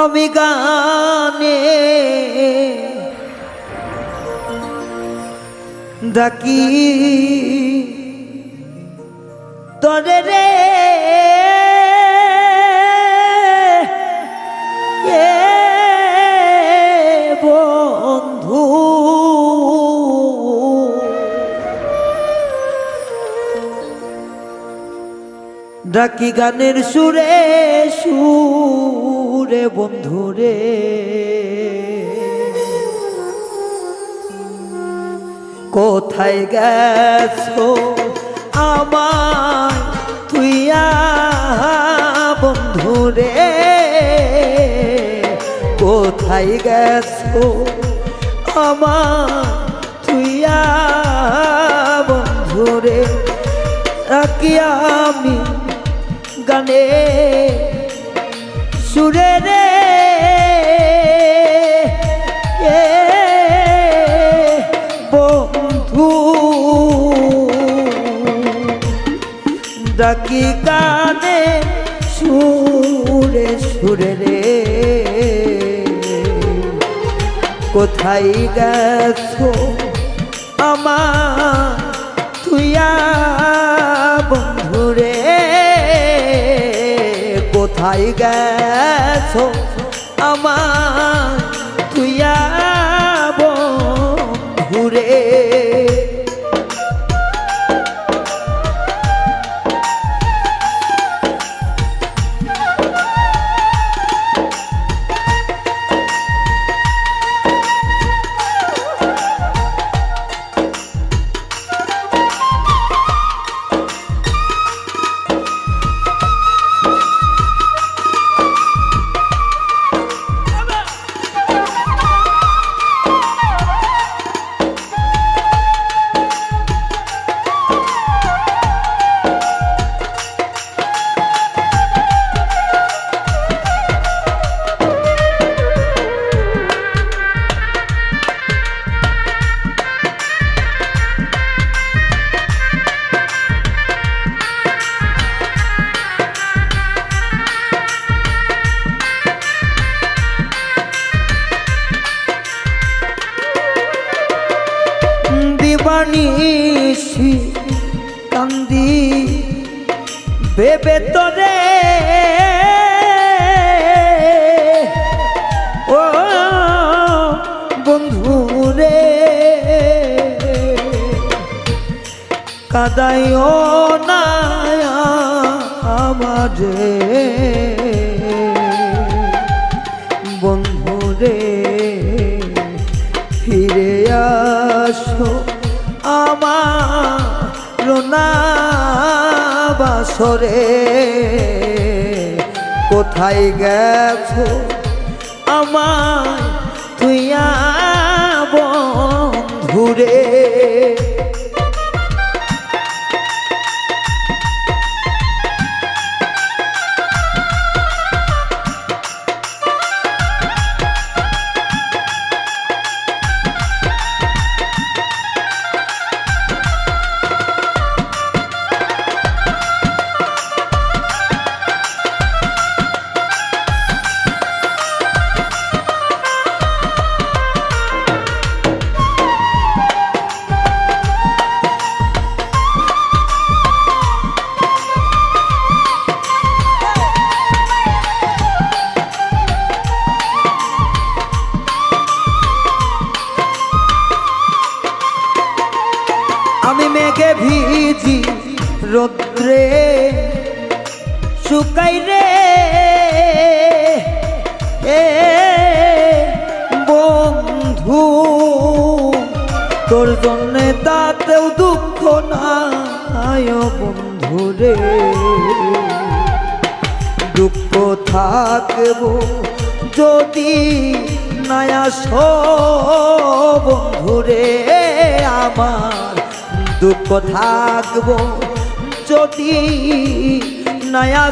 আমি গানে ডাকি। তরে রে ডাকি গানের সুরে সুরে বন্ধুরে কোথায় গেছো আমার তুইয়া বন্ধুরে কোথায় গেছো আমার তুইয়া বন্ধুরে রাখি আমি গানে সুরে রে বন্ধু? ডাকি গানে সুরে সুরে রে কোথায় গেছো আমার তুইয়া বন্ধুরে কোথায় গেছো? আমার দিবানিসি কান্দি বেবে তরে। ও বন্ধু রে কাদাইও না আমারে বন্ধু রে ফিরে আসো। আমার না বাসরে। কোথায় গেছো আমার তুইয়া বন্ধুরে? শুকাই রে। এ বন্ধু, তোর জন্যে তাতেও দুঃখ নাই বন্ধু রে। দুঃখ থাকব যদি নয়া বন্ধুরে আমার দুঃখ থাকব যদি নয়া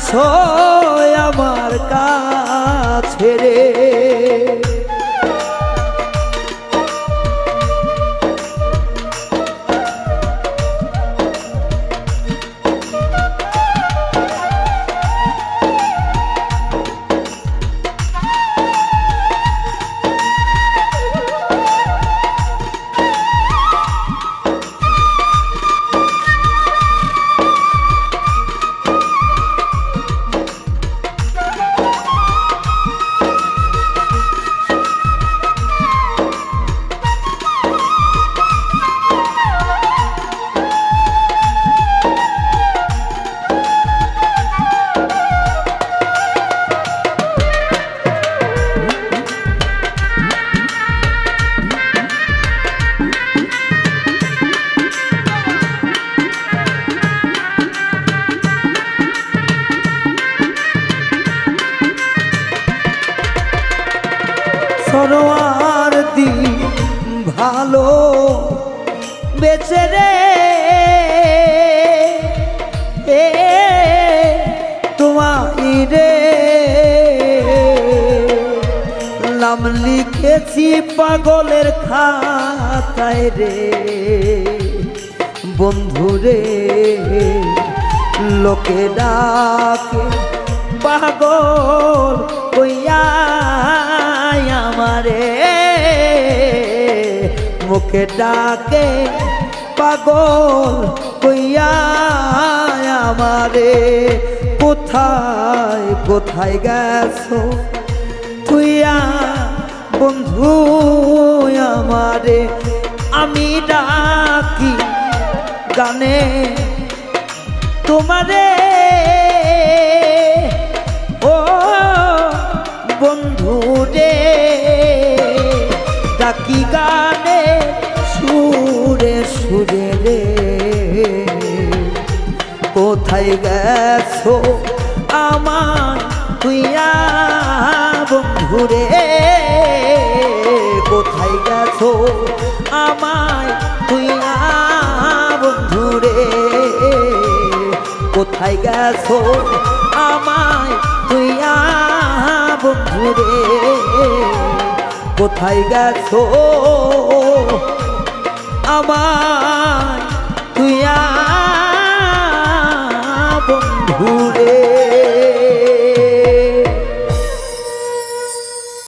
আমার কাছে রে। বেচে রে। এ নাম লিখেছি পাগলের খাতায় রে। বন্ধুরে লোকে ডাকে, পাগল কইয়া আমারে। মুখে ডাকে পাগল কইয়া আমারে, কোথায় কোথায় গেছো? তুইয়া বন্ধু আমারে, আমি ডাকি গানে। তোমারে, ও বন্ধু রে ডাকি গানে। সুরে রে কোথায় গেছো আমার তুইয়া বন্ধুরে। কোথায় গেছো আমায়? তুইয়া বন্ধুরে। কোথায় গেছো আমায়? তুইয়া বন্ধুরে। কোথায় গেছো আমায় তুইয়া বন্ধুরে।